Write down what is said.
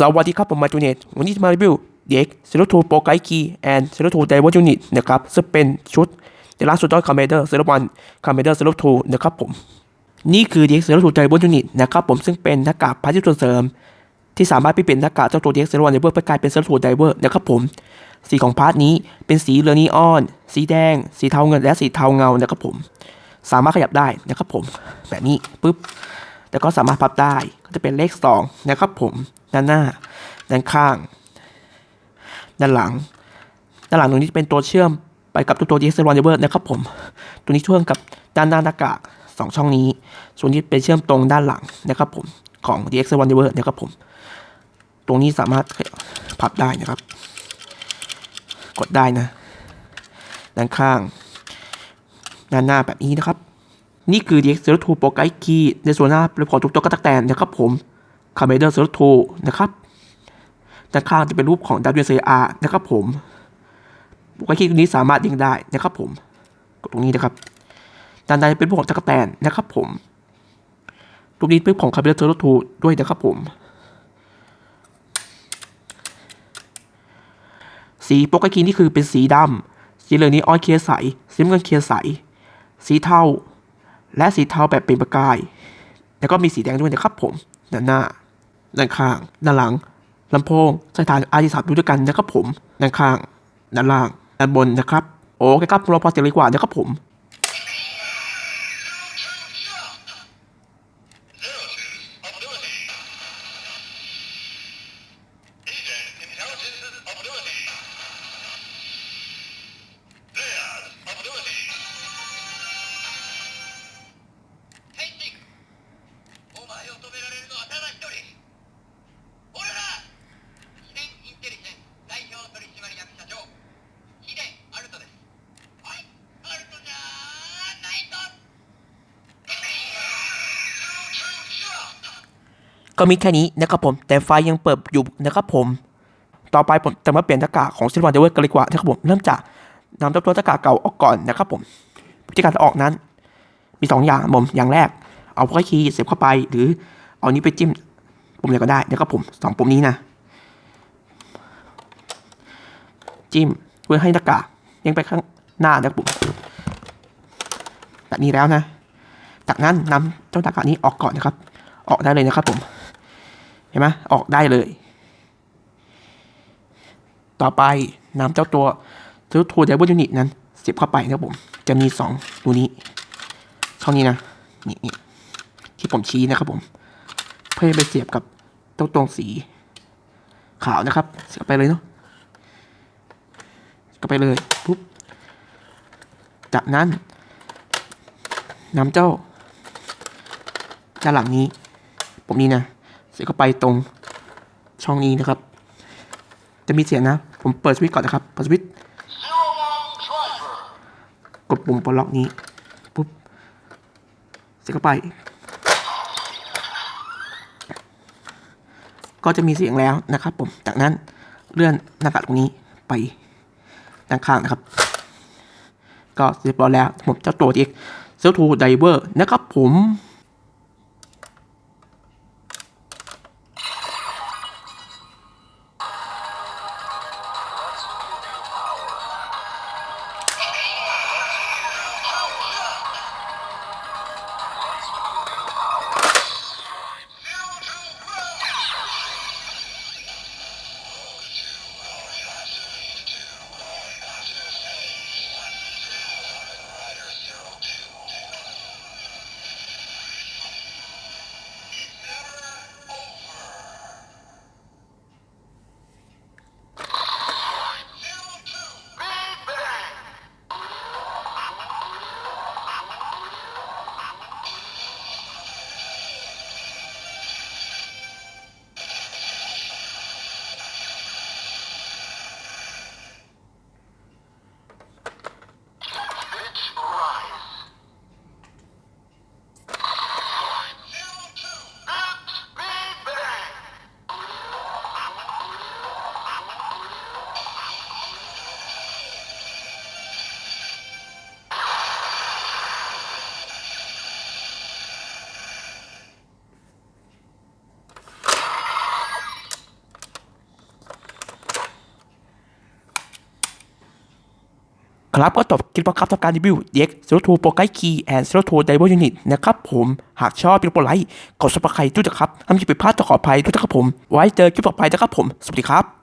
สวัสดีครับผมมาจูเนตวันนี้จะมารีวิวเด็กเซโรทูโปรไกคีแอนเซโรทูไดเวอร์ยูนิตนะครับซึ่งเป็นชุดเดล่าสุดยอดคอมเมเดอร์เซโรวันคอมเมเดอร์เซโรทูนะครับผม นี่คือเด็กเซโรทูไดเวอร์ยูนิตนะครับผมซึ่งเป็นหน้ากากพาร์ทที่ส่วนเสริม ที่สามารถเปลี่ยนหน้ากากเจ้าตัวเด็กเซโรวันไดเวอร์เพื่อกลายเป็นเซโรทูไดเวอร์นะครับผมสีของพาร์ทนี้เป็นสีเหลือนีออน สีแดง สีเทาเงินและสีเทาเงานะครับผม สามารถขยับได้นะครับผม แบบนี้ปุ๊บแล้วก็สามารถพับได้ก็จะเป็นเลข2นะครับผม ด้านหน้า ด้านข้าง ด้านหลัง ด้านหลังตรงนี้เป็นตัวเชื่อมไปกับตัวตัว DX One Driver นะครับผม ตัวนี้เชื่อมกับด้านหน้าหน้ากากสองช่องนี้ ส่วนนี้เป็นเชื่อมตรงด้านหลังนะครับผมของ DX One Driver นะครับผม ตรงนี้สามารถพับได้นะครับ กดได้นะ ด้านข้าง ด้านหน้าแบบนี้นะครับ นี่คือ DX 02 Pro Guide Key ในส่วนหน้าเป็นของทุกตัวกระตักแตนนะครับผม c a m e r a 02นะครับด้านข้างจะเป็นรูปของ WCR นะครับผมโปรไกด์คีย์ตัวนี้สามารถยิงได้นะครับผมกดตรงนี้นะครับด้านในเป็นรูปของจักรแตนนะครับผมตรงนี้เป็นของ c a m e r a 02ด้วยนะครับผมสีโปรไกด์คีนี่คือเป็นสีดำสีเหลืองนี้ออยเคลียใสสีเงินเคลียใสสีเทาและสีเทาแบบเป็นประกาย แล้วก็มีสีแดงด้วยนะครับผมด้านหน้า ด้านข้าง ด้านหลังลำโพงสถานอาร์ทีสามดูด้วยกันนะครับผมด้านข้าง ด้านล่าง ด้านบนนะครับ โอเคครับเราพอเสียงเลยกว่านะครับผม ก็มีแค่นี้นะครับผม แต่ไฟยังเปิดอยู่นะครับผม ต่อไปผมจะมาเปลี่ยนหน้ากาของซิลวันเดเวอร์กันเลยกว่านะครับผมเริ่มจากนำเจ้าตัวหน้ากาเก่าออกก่อนนะครับผมวิธีการอาออกนั้น มีสองอย่างผมอย่างแรก เอาพวกคีย์เสียบเข้าไปหรือเอานี้ไปจิ้มปุ่มไหนก็ได้นะครับผมสองปุ่มนี้นะ จิ้มเพื่อให้หน้ากายังไปข้างหน้านะครับผมแบบนี้แล้วนะ จากนั้นนำเจ้าหน้ากานี้ออกก่อนนะครับ ออกได้เลยนะครับผม ห็นไหมออกได้เลย ต่อไปนำเจ้าตัวเจ้าตัวเดบิวต์ยูนิตนั้นเสียบเข้าไปนะครับผม จะมีสองตัวนี้ช่องนี้นะนี่นี่ที่ผมชี้นะครับผม เพื่อไปเสียบกับเจ้าตรงสีขาวนะครับ เสียบไปเลยเนาะก็ไปเลยปุ๊บจากนั้นนำเจ้าด้านหลังนี้ ผมนี้นะ เสียบเข้าไปตรงช่องนี้นะครับ จะมีเสียงนะ ผมเปิดสวิตช์ก่อนนะครับเปิดสวิตช์กดปุ่มปลดล็อกนี้ปุ๊บเสียบเข้าไป ก็จะมีเสียงแล้วนะครับ ผมจากนั้นเลื่อนหน้ากากตรงนี้ไปด้านข้างนะครับ ก็เรียบร้อยแล้วผมเจ้าตัวเอกเซลทูไดเวอร์นะครับผม ครับก็จบคลิปแล้วครับทำการรีวิว DX 02 Pro Guide Key and 02 Diver Unit นะครับผม หากชอบอย่าลืมกดไลค์กด subscribe ด้วยนะครับถ้าไม่ผิดพลาดจะขออภัยด้วยนะครับผม ไว้เจอคลิปต่อไปนะครับผม สวัสดีครับ